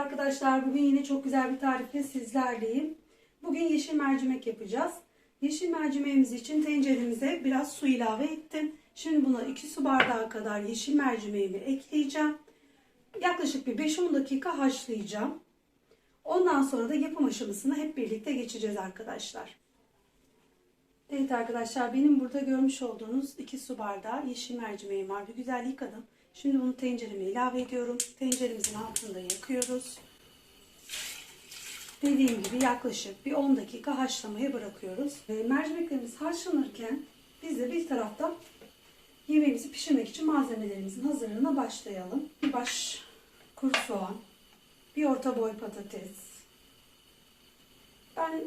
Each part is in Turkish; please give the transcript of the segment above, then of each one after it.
arkadaşlar. Bugün yine çok güzel bir tarifle sizlerleyim. Bugün yeşil mercimek yapacağız. Yeşil mercimeğimiz için tenceremize biraz su ilave ettim. Şimdi buna 2 su bardağı kadar yeşil mercimeğimi ekleyeceğim. Yaklaşık bir 5-10 dakika haşlayacağım. Ondan sonra da yapım aşamasına hep birlikte geçeceğiz arkadaşlar. Evet arkadaşlar benim burada görmüş olduğunuz 2 su bardağı yeşil mercimeğim var. Bir güzel yıkadım. Şimdi bunu tencereme ilave ediyorum. Tenceremizin altında yakıyoruz. Dediğim gibi yaklaşık bir 10 dakika haşlamaya bırakıyoruz. E, mercimeklerimiz haşlanırken biz de bir taraftan yemeğimizi pişirmek için malzemelerimizin hazırlığına başlayalım. Bir baş kuru soğan, bir orta boy patates. Ben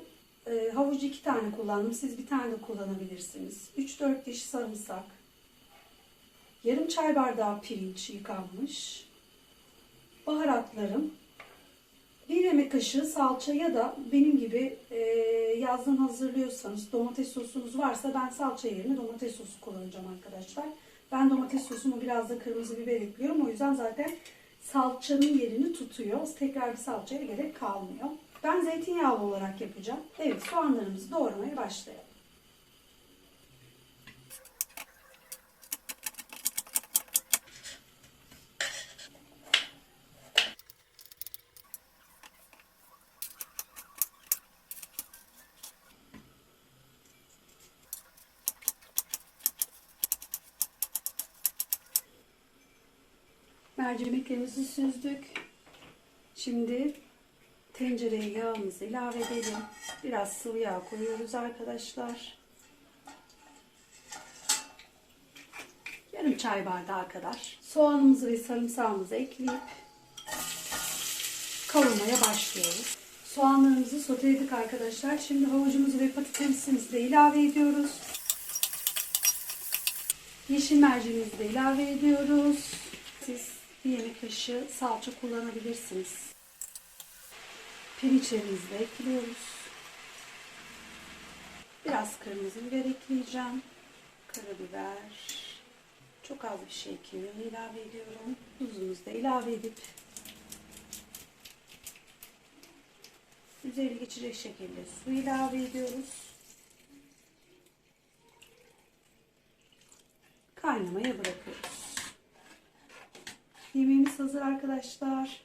e, havucu iki tane kullandım. Siz bir tane de kullanabilirsiniz. 3-4 diş sarımsak. Yarım çay bardağı pirinç yıkanmış. Baharatlarım. Bir yemek kaşığı salça ya da benim gibi e, yazdan hazırlıyorsanız domates sosunuz varsa ben salça yerine domates sosu kullanacağım arkadaşlar. Ben domates sosumu biraz da kırmızı biber ekliyorum. O yüzden zaten salçanın yerini tutuyor. Tekrar bir salçaya gerek kalmıyor. Ben zeytinyağlı olarak yapacağım. Evet soğanlarımızı doğramaya başlayalım. Mercimeklerimizi süzdük. Şimdi tencereye yağımızı ilave edelim. Biraz sıvı yağ koyuyoruz arkadaşlar. Yarım çay bardağı kadar. Soğanımızı ve sarımsağımızı ekleyip kavurmaya başlıyoruz. Soğanlarımızı soteledik arkadaşlar. Şimdi havucumuzu ve patatesimizi de ilave ediyoruz. Yeşil mercimeğimizi de ilave ediyoruz. Siz bir yemek kaşığı salça kullanabilirsiniz. Pirinçlerimizi de ekliyoruz. Biraz kırmızı biber ekleyeceğim. Karabiber. Çok az bir şey kimyon ilave ediyorum. Tuzumuzu da ilave edip üzeri geçecek şekilde su ilave ediyoruz. Kaynamaya bırakıyoruz. Hazır arkadaşlar.